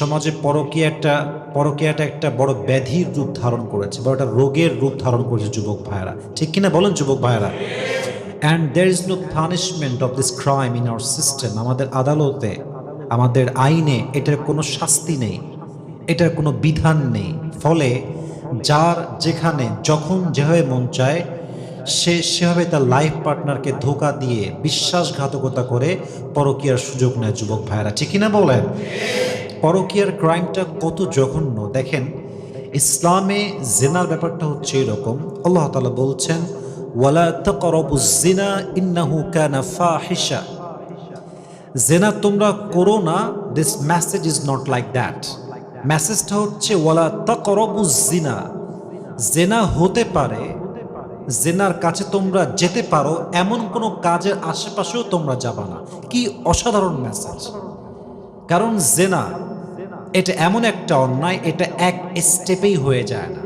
সমাজে পরকীয়া একটা, পরকীয়াটা একটা বড় ব্যাধির রূপ ধারণ করেছে বড় একটা রোগের রূপ ধারণ করেছে যুবক ভাইয়েরা। ঠিক কিনা বলেন যুবক ভাইয়েরা? And there is no punishment of this crime in our system আমাদের আদালতে, আমাদের আইনে এটার কোনো শাস্তি নেই, এটার কোনো বিধান নেই। ফলে যার যেখানে, যখন যেভাবে মন চায়, সে সেভাবে তার লাইফ পার্টনারকে ধোকা দিয়ে বিশ্বাসঘাতকতা করে পরকীয়ার সুযোগ নেয় যুবক ভাইয়েরা। ঠিক কিনা বলেন? পরকীয়ার ক্রাইমটা কত জঘন্য। দেখেন, ইসলামে জেনার ব্যাপারটা হচ্ছে এরকম। আল্লাহ তালা বলছেন, ওয়ালা তকরবু জিনা ইন্নাহু কানা ফাহিশা। জেনা তোমরা করো না this message is not like that মেসেজটা হচ্ছে, ওয়ালা তকরবু জিনা হতে পারে, জেনার কাছে তোমরা যেতে পারো, এমন কোনো কাজের আশেপাশেও তোমরা যাবা না। কি অসাধারণ মেসেজ কারণ জেনা এটা এমন একটা অন্যায়, এটা এক স্টেপেই হয়ে যায় না।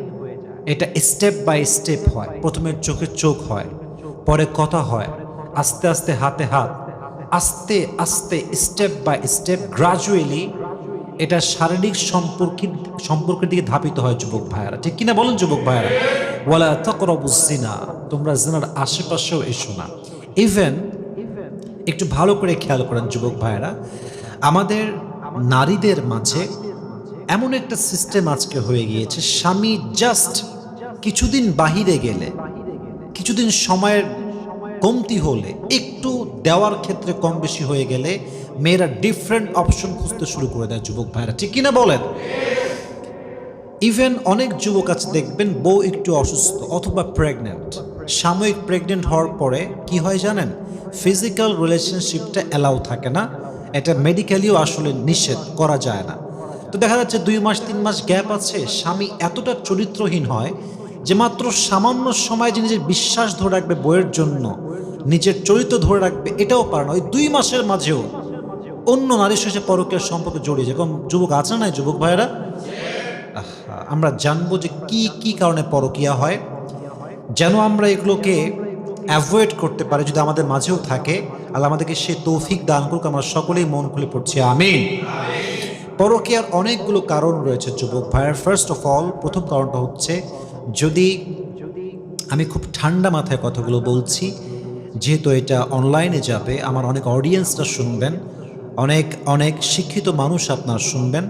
এটা স্টেপ বাই স্টেপ হয়। প্রথমে চোখে চোখ হয়, পরে কথা হয়, আস্তে আস্তে হাতে হাত, আস্তে আস্তে স্টেপ বাই স্টেপ গ্রাজুয়ালি এটা শারীরিক সম্পর্কের সম্পর্কের দিকে ধাপিত হয় যুবক ভাইয়ারা। ঠিক কিনা বলেন যুবক ভাইয়ারা? ওয়ালা তকরবুসিনা তোমরা জেনার আশেপাশেও এসো না। ইভেন একটু ভালো করে খেয়াল করেন যুবক ভাইয়েরা, আমাদের নারীদের মাঝে এমন একটা সিস্টেম আজকে হয়ে গিয়েছে, স্বামী জাস্ট কিছুদিন বাহিরে গেলে, কিছুদিন সময়ের কমতি হলে, একটু দেওয়ার ক্ষেত্রে কম বেশি হয়ে গেলে মেয়েরা ডিফারেন্ট অপশন খুঁজতে শুরু করে দেয় যুবক ভাইরা। ঠিক কিনা বলেন? ইভেন অনেক যুবক আছে দেখবেন বউ একটু অসুস্থ অথবা প্রেগনেন্ট সাময়িক প্রেগনেন্ট হওয়ার পরে কি হয় জানেন? ফিজিক্যাল রিলেশনশিপটা অ্যালাউ থাকে না। এটা মেডিকেলিও আসলে নিষেধ, করা যায় না। তো দেখা যাচ্ছে দুই মাস, তিন মাস গ্যাপ আছে, স্বামী এতটা চরিত্রহীন হয় যে মাত্র সামান্য সময় যে নিজের বিশ্বাস ধরে রাখবে বইয়ের জন্য, নিজের চরিত্র ধরে রাখবে, এটাও পারে না। ওই দুই মাসের মাঝেও অন্য নারীর সাথে পরকের সম্পর্কে জড়িয়ে যেরকম যুবক আছে না যুবক ভাইয়েরা? আমরা জানব যে কি কি কারণে পরকিয়া হয়, যেন আমরা এগুলোকে অ্যাভয়েড করতে পারি, যদি আমাদের মাঝেও থাকে। আল্লাহ আমাদেরকে সে তৌফিক দান করুক, আমরা সকলেই মন খুলে পড়ছি আমি পরকিয়ার অনেকগুলো কারণ রয়েছে, যুবক ভাইয়ের। ফার্স্ট অফ অল প্রথম কারণটা হচ্ছে, যদি আমি খুব ঠান্ডা মাথায় কথাগুলো বলছি, যেহেতু এটা অনলাইনে যাবে, আমার অনেক অডিয়েন্সটা শুনবেন, অনেক অনেক শিক্ষিত মানুষ আপনার শুনবেন।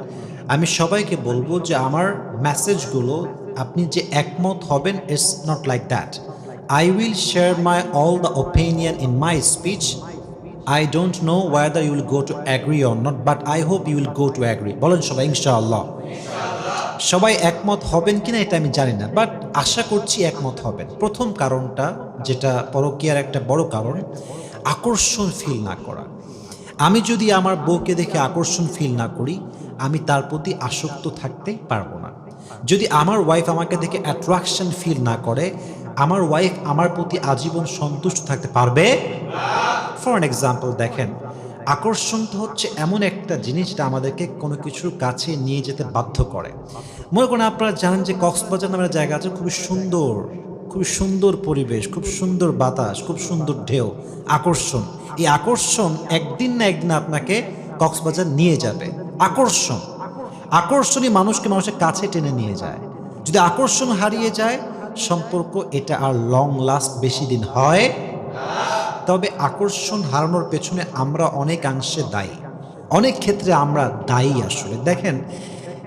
আমি সবাইকে বলব যে আমার মেসেজগুলো আপনি যে একমত হবেন it's not like that I will share my all the opinion in my speech I don't know whether you will go to agree or not but I hope you will go to agree বলেন সবাই, ইনশাআল্লাহ। সবাই একমত হবেন কিনা এটা আমি জানি না বাট আশা করছি একমত হবেন। প্রথম কারণটা, যেটা পরকীয়ার একটা বড় কারণ, আকর্ষণ ফিল না করা। আমি যদি আমার বউকে দেখে আকর্ষণ ফিল না করি, আমি তার প্রতি আসক্ত থাকতে পারব না। যদি আমার ওয়াইফ আমাকে দেখে অ্যাট্রাকশন ফিল না করে আমার ওয়াইফ আমার প্রতি আজীবন সন্তুষ্ট থাকতে পারবে? ফর অ্যান এক্সাম্পল দেখেন, আকর্ষণ তো হচ্ছে এমন একটা জিনিস যেটা আমাদেরকে কোনো কিছুর কাছে নিয়ে যেতে বাধ্য করে। মনে করেন আপনারা জানেন যে কক্সবাজার নামের জায়গা আছে, খুবই সুন্দর খুবই সুন্দর পরিবেশ, খুব সুন্দর বাতাস, খুব সুন্দর ঢেউ, আকর্ষণ। এই আকর্ষণ একদিন না একদিন আপনাকে কক্সবাজার নিয়ে যাবে। আকর্ষণ। আকর্ষণই মানুষকে মানুষের কাছে টেনে নিয়ে যায়। যদি আকর্ষণ হারিয়ে যায় সম্পর্ক এটা আর লং লাস্ট বেশি দিন হয়। তবে আকর্ষণ হারানোর পেছনে আমরা অনেকাংশে দায়ী। অনেক ক্ষেত্রে আমরা দায়ী আসলে। দেখেন,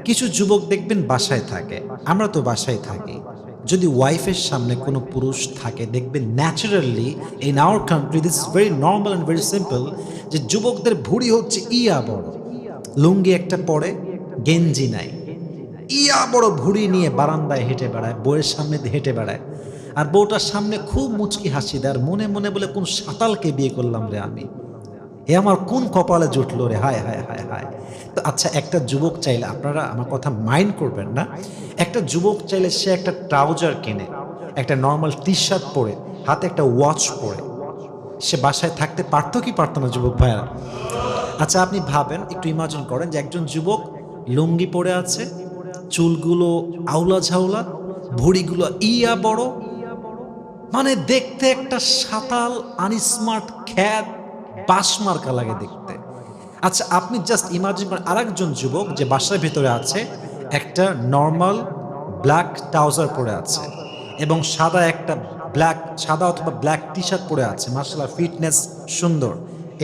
কিছু যুবক দেখবেন বাসায় থাকে। আমরা তো বাসায় থাকি। যদি ওয়াইফের সামনে কোনো পুরুষ থাকে, দেখবেন naturally in our country this very normal and very simple যে যুবকদের ভুড়ি হচ্ছে ইয়া বড়। লুঙ্গি একটা পরে, গেঞ্জি নাই। ইয়া বড় ভুড়ি নিয়ে বারান্দায় হেঁটে বেড়ায় বউয়ের সামনে হেঁটে বেড়ায়। আর বউটার সামনে খুব মুচকি হাসি দেয়, আর মনে মনে বলে, কোন সাঁতালকে বিয়ে করলাম রে আমি? এ আমার কোন কপালে জুটলো রে? হায় হায় হায় হায়। তো আচ্ছা একটা যুবক চাইলে, আপনারা আমার কথা মাইন্ড করবেন না, একটা যুবক চাইলে সে একটা ট্রাউজার কিনে, একটা নর্মাল টি শার্ট পরে, হাতে একটা ওয়াচ পরে। সে বাসায় থাকতে পারতো কি পারতো না, যুবক ভাইয়া আচ্ছা আপনি ভাবেন, একটু ইমাজিন করেন যে একজন যুবক লুঙ্গি পরে আছে চুলগুলো আউলা ঝাউলা, ভুড়িগুলো ইয়া বড়। মানে দেখতে একটা সাতাল, আনস্মার্ট, খ্যাত বাসমার্কা লাগে দেখতে। আচ্ছা আপনি জাস্ট ইমাজিন করেন, আরেকজন যুবক যে বাসার ভেতরে আছে, একটা নর্মাল ব্ল্যাক ট্রাউজার পরে আছে এবং সাদা একটা ব্ল্যাক সাদা অথবা ব্ল্যাক টি শার্ট পরে আছে। মার্শাল্লাহ ফিটনেস সুন্দর।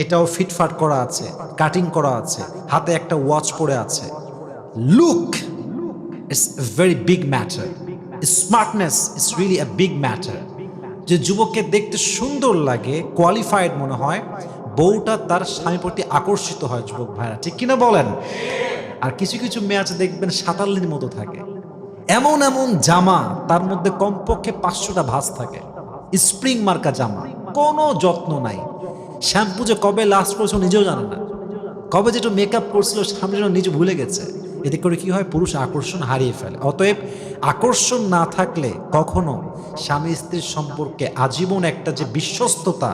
এটাও ফিটফাট করা আছে কাটিং করা আছে, হাতে একটা ওয়াচ পরে আছে। Look it's very big matter smartness is really a big matter যে যুবককে দেখতে সুন্দর লাগে কোয়ালিফাইড মনে হয়, বউটা তার স্বামীর প্রতি আকর্ষিত হয় যুবক ভাইরা। ঠিক কিনা বলেন? আর কিছু কিছু ম্যাচ দেখবেন সাতাল্লির মতো থাকে। এমন এমন জামা, তার মধ্যে কমপক্ষে পাঁচশোটা ভাঁজ থাকে। স্প্রিং মার্কা জামা, কোনো যত্ন নাই। শ্যাম্পু যে কবে লাস্ট করেছে নিজেও জানে না। কবে যেটা মেকআপ করছিল সামনে যেন নিজে ভুলে গেছে। এতে করে কি হয়? পুরুষ আকর্ষণ হারিয়ে ফেলে। অতএব আকর্ষণ না থাকলে কখনো স্বামী স্ত্রীর সম্পর্কে আজীবন একটা যে বিশ্বস্ততা,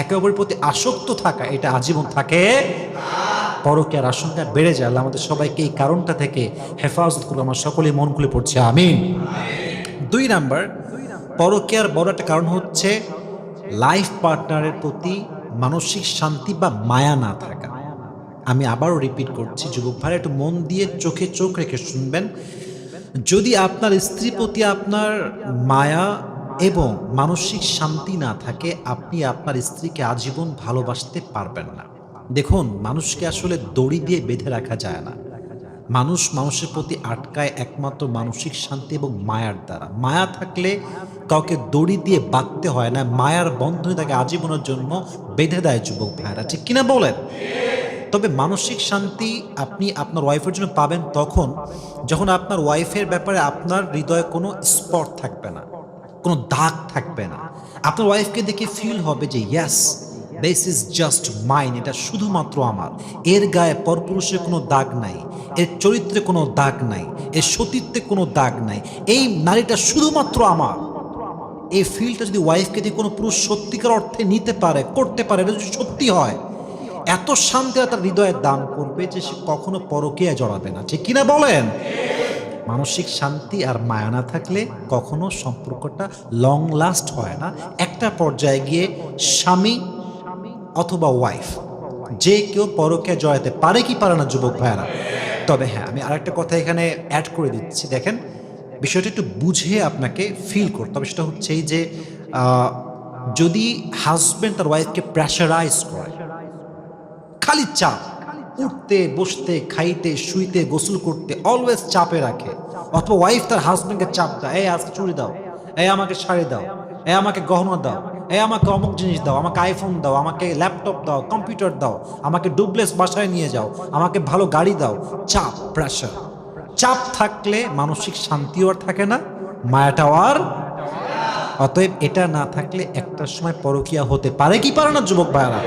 একে অপরের প্রতি আসক্ত থাকা, এটা আজীবন থাকে পরকে আর আশঙ্কা বেড়ে যায়। আমাদের সবাইকে এই কারণটা থেকে হেফাজত করল আমার সকলে মন খুলে পড়ছে আমি দুই নাম্বার পরকেয়ার বড় একটা কারণ হচ্ছে লাইফ পার্টনারের প্রতি মানসিক শান্তি বা মায়া না থাকা। আমি আবারও রিপিট করছি, যুবক ভাই একটু মন দিয়ে চোখে চোখ রেখে শুনবেন। যদি আপনার স্ত্রীর প্রতি আপনার মায়া এবং মানসিক শান্তি না থাকে, আপনি আপনার স্ত্রীকে আজীবন ভালোবাসতে পারবেন না। দেখুন, মানুষকে আসলে দড়ি দিয়ে বেঁধে রাখা যায় না। মানুষ মানুষের প্রতি আটকায় একমাত্র মানসিক শান্তি এবং মায়ার দ্বারা। মায়া থাকলে কাউকে দড়ি দিয়ে বাঁধতে হয় না, মায়ার বন্ধনে তাকে আজীবনের জন্য বেঁধে দেয় যুবক ভাইরা। ঠিক কিনা বলেন? তবে মানসিক শান্তি আপনি আপনার ওয়াইফের জন্য পাবেন তখন যখন আপনার ওয়াইফের ব্যাপারে আপনার হৃদয়ে কোনো স্পট থাকবে না, কোনো দাগ থাকবে না। আপনার ওয়াইফকে দেখে ফিল হবে যে yes this is just mine এটা শুধুমাত্র আমার। এর গায়ে পরপুরুষের কোনো দাগ নাই, এর চরিত্রে কোনো দাগ নাই, এর সতীত্বে কোনো দাগ নাই। এই নারীটা শুধুমাত্র আমার। এই ফিলটা যদি ওয়াইফকে দিয়ে কোনো পুরুষ সত্যিকার অর্থে নিতে পারে, করতে পারে, এটা যদি সত্যি হয় এত শান্তি তার হৃদয়ে দান করবে যে সে কখনো পরকীয়া জড়াবে না। ঠিক কিনা বলেন? মানসিক শান্তি আর মায়া না থাকলে কখনো সম্পর্কটা লং লাস্ট হয় না। একটা পর্যায়ে গিয়ে স্বামী অথবা ওয়াইফ যে কেউ পরকে জড়াতে পারে কি পারে না যুবক ভাইয়ারা? তবে হ্যাঁ আমি আরেকটা কথা এখানে অ্যাড করে দিচ্ছি। দেখেন, বিষয়টা একটু বুঝে আপনাকে ফিল করতে হবে। সেটা হচ্ছে যে যদি হাজব্যান্ড তার ওয়াইফকে প্রেশারাইজ করে খালি চাপ। উঠতে, বসতে, খাইতে, শুইতে, গোসল করতে অলওয়েজ চাপে রাখে। অথবা ওয়াইফ তার হাজব্যান্ডকে চাপ দেয়, এই আজকে চুরি দাও, এই আমাকে শাড়ি দাও, এই আমাকে গহনা দাও, এই আমাকে অমুক জিনিস দাও, আমাকে আইফোন দাও, আমাকে ল্যাপটপ দাও কম্পিউটার দাও, আমাকে ডুবলেস বাসায় নিয়ে যাও, আমাকে ভালো গাড়ি দাও। চাপ প্রেশার চাপ থাকলে মানসিক শান্তিও আর থাকে না, মায়াটাও আর অতএব এটা না থাকলে একটা সময় পরকিয়া হতে পারে। কি পারে না, যুবক ভাইয়ারা?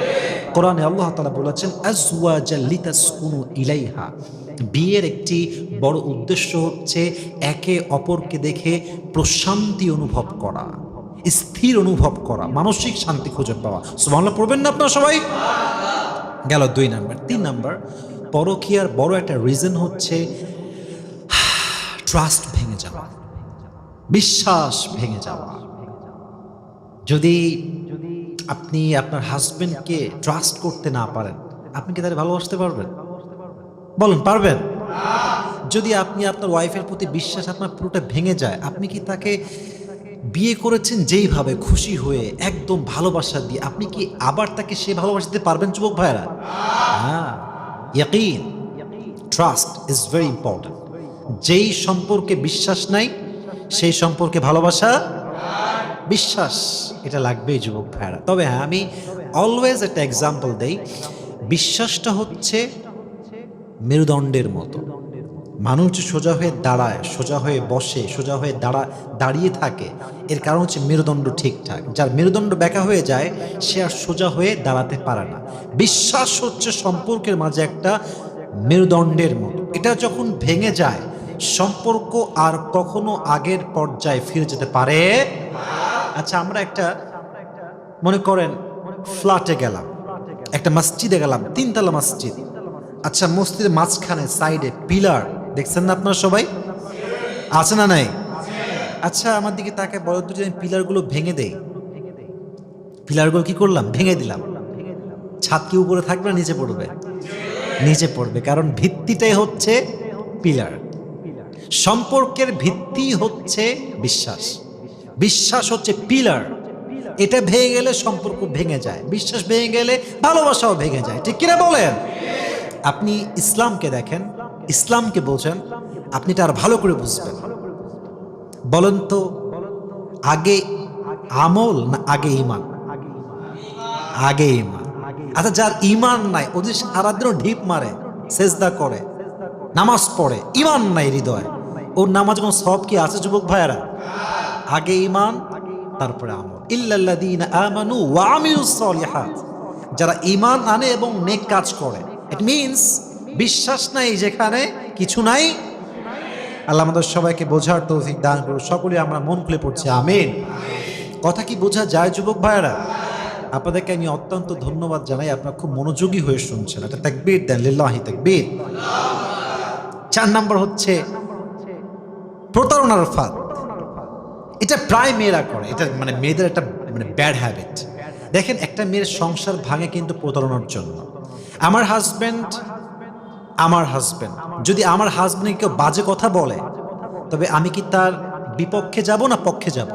কোরআনে আল্লাহ তাআলা বলেছেন আজওয়াজা লিতাসকুনু ইলাইহা। বিয়ের একটি বড় উদ্দেশ্য হচ্ছে একে অপরকে দেখে প্রশান্তি অনুভব করা, স্থির অনুভব করা, মানসিক শান্তি খুঁজে পাওয়া। সুবহানাল্লাহ, পড়বেন না আপনার সবাই? গেল দুই নাম্বার। তিন নাম্বার, পরকিয়ার বড় একটা রিজন হচ্ছে ট্রাস্ট ভেঙে যাওয়া, বিশ্বাস ভেঙে যাওয়া। যদি আপনি আপনার হাজবেন্ডকে ট্রাস্ট করতে না পারেন, আপনি কি তাদের ভালোবাসতে পারবেন? বলুন, পারবেন? যদি আপনি আপনার ওয়াইফের প্রতি বিশ্বাস আপনার পুরোটা ভেঙে যায়, আপনি কি তাকে বিয়ে করেছেন যেইভাবে, খুশি হয়ে, একদম ভালোবাসা দিয়ে, আপনি কি আবার তাকে সে ভালোবাসা দিতে পারবেন, যুবক ভাইরা হ্যাঁ ট্রাস্ট ইজ ভেরি ইম্পর্ট্যান্ট যেই সম্পর্কে বিশ্বাস নাই, সেই সম্পর্কে ভালোবাসা বিশ্বাস, এটা লাগবেই যুবক ভাইরা তবে হ্যাঁ আমি অলওয়েজ একটা এক্সাম্পল দেই। বিশ্বাসটা হচ্ছে মেরুদণ্ডের মতো। মানুষ যে সোজা হয়ে দাঁড়ায়, সোজা হয়ে বসে, সোজা হয়ে দাঁড়া, দাঁড়িয়ে থাকে, এর কারণ হচ্ছে মেরুদণ্ড ঠিকঠাক। যার মেরুদণ্ড ব্যাকা হয়ে যায়, সে আর সোজা হয়ে দাঁড়াতে পারে না। বিশ্বাস হচ্ছে সম্পর্কের মাঝে একটা মেরুদণ্ডের মতো। এটা যখন ভেঙে যায়, সম্পর্ক আর কখনো আগের পর্যায়ে ফিরে যেতে পারে আচ্ছা আমরা একটা মনে করেন ফ্ল্যাটে গেলাম, একটা মসজিদে গেলাম, তিনতলা মসজিদ। আচ্ছা মসজিদের মাঝখানে, সাইডে, পিলার, দেখছেন না আপনারা সবাই? আছে না নাই? আচ্ছা আমার দিকে তাকে বলো তো আমি পিলারগুলো ভেঙে দেই। পিলারগুলো কি করলাম? ভেঙে দিলাম। ছাদ কি উপরে থাকবে না নিচে পড়বে? নিচে পড়বে, কারণ ভিত্তিটাই হচ্ছে পিলার। সম্পর্কের ভিত্তি হচ্ছে বিশ্বাস। বিশ্বাস হচ্ছে পিলার এটা ভেঙে গেলে সম্পর্ক ভেঙে যায়। বিশ্বাস ভেঙে গেলে ভালোবাসাও ভেঙে যায়। ঠিক কিনা বলেন? আপনি ইসলামকে দেখেন, ইসলামকে বোঝেন, আপনি এটা আর ভালো করে বুঝবেন। বলেন তো, আগে আমল না আগে ইমান আগে ইমান আচ্ছা যার ইমান নাই ওদের সারাদিনও ঢিপ মারে, সেজদা করে, নামাজ পড়ে ইমান নাই হৃদয়। ওর নামাজ কোনো সব কি আছে, যুবক ভাইয়েরা? আগে ইমান তারপরে আমল। সলিহাত। যারা ইমান আনে এবং নেক কাজ করে। ইট মিন্স বিশ্বাস নাই যেখানে কিছু নাই। আল্লাহ আমাদের সবাইকে বোঝার তৌফিক দান করুন সকলে আমরা মন খুলে পড়ছি, আমিন। কথা কি বোঝা যায়, যুবক ভাইয়েরা? আপনাদেরকে আমি অত্যন্ত ধন্যবাদ জানাই। আপনার খুব মনোযোগী হয়ে শুনছেন। এটা তাকবীর দেন, লিল্লাহি তাকবীর। চার নাম্বার হচ্ছে প্রতারণার ফাঁদ। এটা প্রায় মেয়েরা করে। এটা মানে মেয়েদের একটা মানে ব্যাড হ্যাবিট দেখেন, একটা মেয়ের সংসার ভাঙে কিন্তু প্রতারণার জন্য। আমার হাজব্যান্ড আমার হাজব্যান্ড যদি আমার হাজব্যান্ডকে কেউ বাজে কথা বলে, তবে আমি কি তার বিপক্ষে যাব না পক্ষে যাব?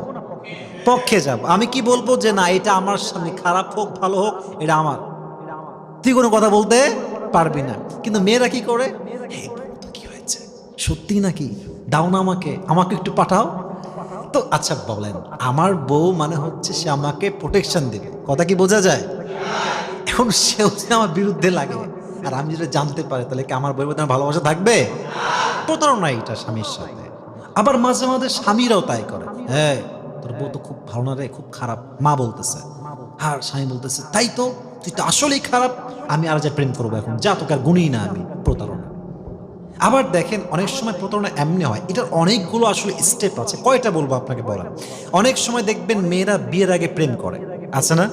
পক্ষে যাব। আমি কি বলব যে, না, এটা আমার সামনে খারাপ হোক, ভালো হোক, এটা আমার। তুই কোনো কথা বলতে পারবি না। কিন্তু মেয়েরা কি করে? কি হয়েছে? সত্যি নাকি? দাও না আমাকে। আমাকে একটু পাঠাও। আচ্ছা বলেন, আমার বউ মানে হচ্ছে সে আমাকে প্রোটেকশন দেবে। কথা কি বোঝা যায়? এখন সেও যদি আমার বিরুদ্ধে লাগে। আর আমি যেটা জানতে পারি, তাহলে কি আমার আমার ভালোবাসা থাকবে? প্রতারণা এটা স্বামীর সাথে। আবার মাঝে মাঝে স্বামীরাও তাই করে। হ্যাঁ তোর বউ তো খুব ভালো না রে, খুব খারাপ। মা বলতেছে। আর স্বামী বলতেছে, তাই তো, তুই তো আসলেই খারাপ। আমি আর যা প্রেম করব এখন, যা তোকে আর গুণই না আমি, প্রতারণা। আবার দেখেন অনেক সময় প্রতারণা এমনি হয়। এটার অনেকগুলো আসলে স্টেপ আছে। কয়টা বলব আপনাকে বলেন? অনেক সময় দেখবেন মেয়েরা বিয়ের আগে প্রেম করে। আছে না?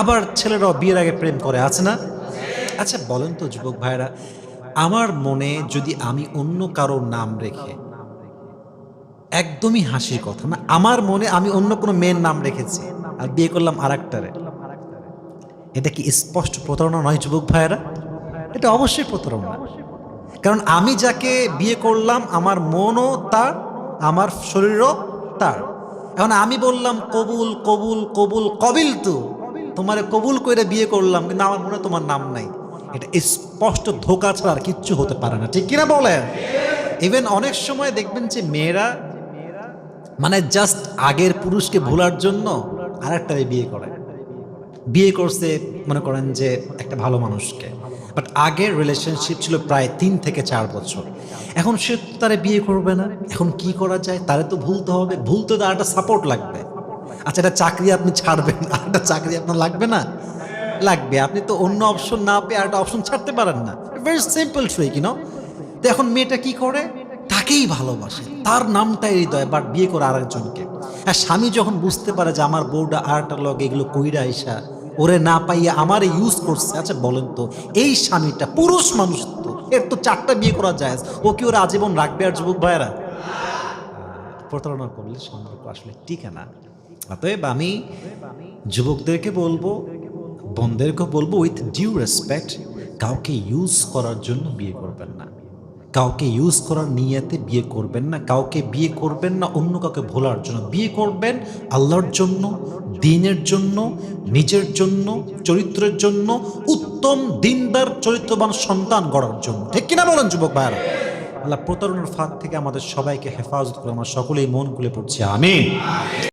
আবার ছেলেরাও বিয়ের আগে প্রেম করে। আছে না? আচ্ছা বলেন তো যুবক ভাইরা আমার মনে যদি আমি অন্য কারোর নাম রেখে, একদমই হাসির কথা না, আমার মনে আমি অন্য কোনো মেয়ের নাম রেখেছি আর বিয়ে করলাম আর একটারে এটা কি স্পষ্ট প্রতারণা নয় যুবক ভাইয়েরা? এটা অবশ্যই প্রতারণা। কারণ আমি যাকে বিয়ে করলাম, আমার মনও তার, আমার শরীরও তার। এখন আমি বললাম, কবুল কবুল কবুল, কবিল তো। তোমারে কবুল করে বিয়ে করলাম, কিন্তু আমার মনে তোমার নাম নাই। এটা স্পষ্ট ধোকা ছাড়া আর কিচ্ছু হতে পারে না। ঠিক কিনা বলেন? ইভেন অনেক সময় দেখবেন যে মেয়েরা মানে জাস্ট আগের পুরুষকে ভোলার জন্য আরেকটারে বিয়ে করে। বিয়ে করছে, মনে করেন যে একটা ভালো মানুষকে। বাট আগের রিলেশনশিপ ছিল প্রায় তিন থেকে চার বছর। এখন সে তারে বিয়ে করবে না। এখন কি করা যায়? তারে তো ভুলতে হবে। ভুলতে তো একটা সাপোর্ট লাগবে। আচ্ছা একটা চাকরি আপনি ছাড়বেন আর একটা চাকরি আপনার লাগবে না? লাগবে। আপনি তো অন্য অপশন না পেয়ে আর একটা অপশন ছাড়তে পারেন না। ভেরি সিম্পল ট্রুই কিনো তো এখন মেয়েটা কি করে? তাকেই ভালোবাসে। তার নামটাই হৃদয় বাট বিয়ে করে আরেকজনকে। আর স্বামী যখন বুঝতে পারে যে আমার বউটা আরেকটা লগে এগুলো কইরা আইসা ওরে না পাইয়ে আমার ইউজ করছে। আচ্ছা বলেন তো, এই স্বামীটা পুরুষ মানুষ তো, এর তো চারটা বিয়ে করা যায় ও কি ওরা আজীবন রাখবে আর যুবক ভাইয়েরা? প্রতারণা করলে সম্পর্ক আসলে টিকে না। অতএব আমি যুবকদেরকে বলব বোনদেরকে বলব উইথ ডিউ রেসপেক্ট কাউকে ইউজ করার জন্য বিয়ে করবেন না। কাউকে ইউজ করার নিয়াতে বিয়ে করবেন না, কাউকে বিয়ে করবেন না, অন্য কাউকে ভোলার জন্য। বিয়ে করবেন আল্লাহর জন্য, দিনের জন্য, নিজের জন্য, চরিত্রের জন্য, উত্তম দিনদার, চরিত্রবান সন্তান গড়ার জন্য। ঠিক কিনা বলেন যুবক ভাইরা আল্লাহ প্রতারণার ফাঁদ থেকে আমাদের সবাইকে হেফাজত করে, আমরা সকলেই মন খুলে পড়ছি। আমিন।